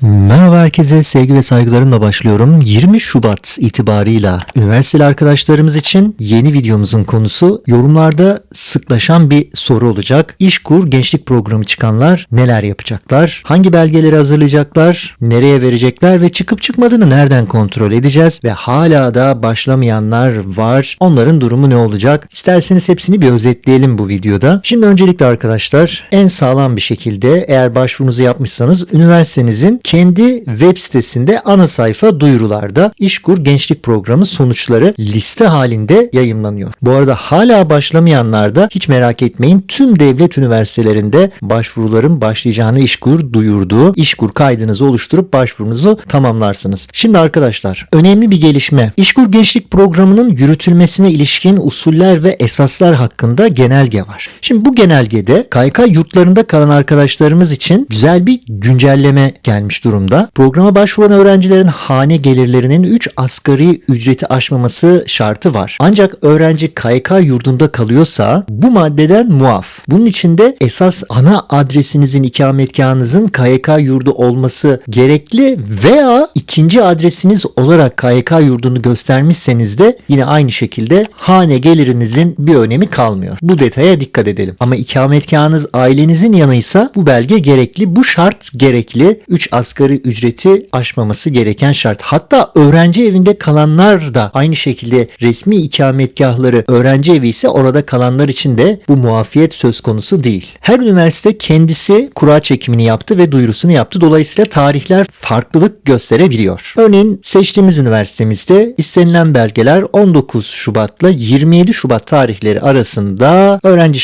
Merhaba herkese sevgi ve saygılarımla başlıyorum. 20 Şubat itibarıyla üniversiteli arkadaşlarımız için yeni videomuzun konusu yorumlarda sıklaşan bir soru olacak. İşkur gençlik programı çıkanlar neler yapacaklar? Hangi belgeleri hazırlayacaklar? Nereye verecekler ve çıkıp çıkmadığını nereden kontrol edeceğiz? Ve hala da başlamayanlar var. Onların durumu ne olacak? İsterseniz hepsini bir özetleyelim bu videoda. Şimdi öncelikle arkadaşlar en sağlam bir şekilde eğer başvurunuzu yapmışsanız üniversitenizin kendi web sitesinde ana sayfa duyurularda İşkur Gençlik Programı sonuçları liste halinde yayımlanıyor. Bu arada hala başlamayanlar da hiç merak etmeyin tüm devlet üniversitelerinde başvuruların başlayacağını İşkur duyurduğu İşkur kaydınızı oluşturup başvurunuzu tamamlarsınız. Şimdi arkadaşlar önemli bir gelişme. İşkur Gençlik Programı'nın yürütülmesine ilişkin usuller ve esaslar hakkında genelge var. Şimdi bu genelgede KYK yurtlarında kalan arkadaşlarımız için güzel bir güncelleme gelmiş durumda. Programa başvuran öğrencilerin hane gelirlerinin 3 asgari ücreti aşmaması şartı var. Ancak öğrenci KYK yurdunda kalıyorsa bu maddeden muaf. Bunun içinde esas ana adresinizin ikametgahınızın KYK yurdu olması gerekli veya ikinci adresiniz olarak KYK yurdunu göstermişseniz de yine aynı şekilde hane gelirinizin bir önemi kalmıyor. Bu detaya dikkat edelim. Ama ikametgahınız ailenizin yanıysa bu belge gerekli. Bu şart gerekli. 3 asgari ücreti aşmaması gereken şart. Hatta öğrenci evinde kalanlar da aynı şekilde resmi ikametgahları öğrenci evi ise orada kalanlar için de bu muafiyet söz konusu değil. Her üniversite kendisi kura çekimini yaptı ve duyurusunu yaptı. Dolayısıyla tarihler farklılık gösterebiliyor. Örneğin seçtiğimiz üniversitemizde istenilen belgeler 19 Şubat'la 27 Şubat tarihleri arasında öğrenci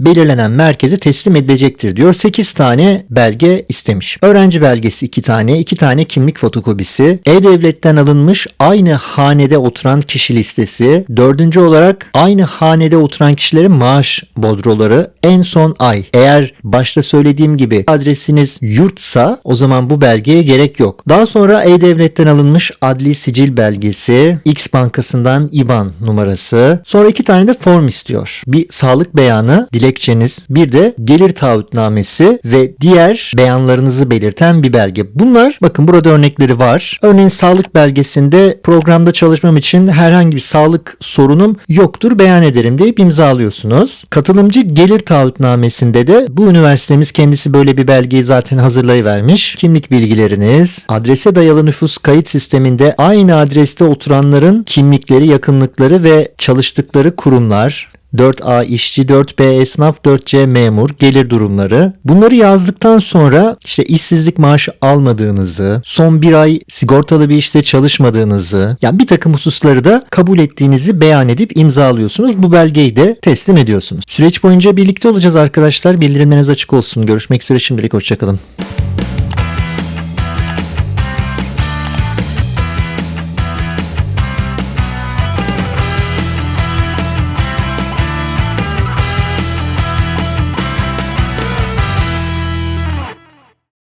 belirlenen merkeze teslim edilecektir diyor. 8 tane belge istemiş. Öğrenci belgesi 2 tane, 2 tane kimlik fotokopisi, E-Devlet'ten alınmış aynı hanede oturan kişi listesi, dördüncü olarak aynı hanede oturan kişilerin maaş bodroları en son ay. Eğer başta söylediğim gibi adresiniz yurtsa o zaman bu belgeye gerek yok. Daha sonra E-Devlet'ten alınmış adli sicil belgesi, X bankasından IBAN numarası, sonra iki tane de form istiyor. Bir sağlık beyanı, dilekçeniz, bir de gelir taahhütnamesi ve diğer beyanlarınızı belirten bir belge. Bunlar bakın burada örnekleri var. Örneğin sağlık belgesinde programda çalışmam için herhangi bir sağlık sorunum yoktur beyan ederim deyip imzalıyorsunuz. Katılımcı gelir taahhütnamesinde de bu üniversitemiz kendisi böyle bir belgeyi zaten hazırlayıvermiş. Kimlik bilgileriniz, adrese dayalı nüfus kayıt sisteminde aynı adreste oturanların kimlikleri, yakınlıkları ve çalıştıkları kurumlar, 4A işçi, 4B esnaf, 4C memur, gelir durumları. Bunları yazdıktan sonra işte işsizlik maaşı almadığınızı, son bir ay sigortalı bir işte çalışmadığınızı, yani bir takım hususları da kabul ettiğinizi beyan edip imzalıyorsunuz. Bu belgeyi de teslim ediyorsunuz. Süreç boyunca birlikte olacağız arkadaşlar. Bildirimleriniz açık olsun. Görüşmek üzere şimdilik hoşçakalın.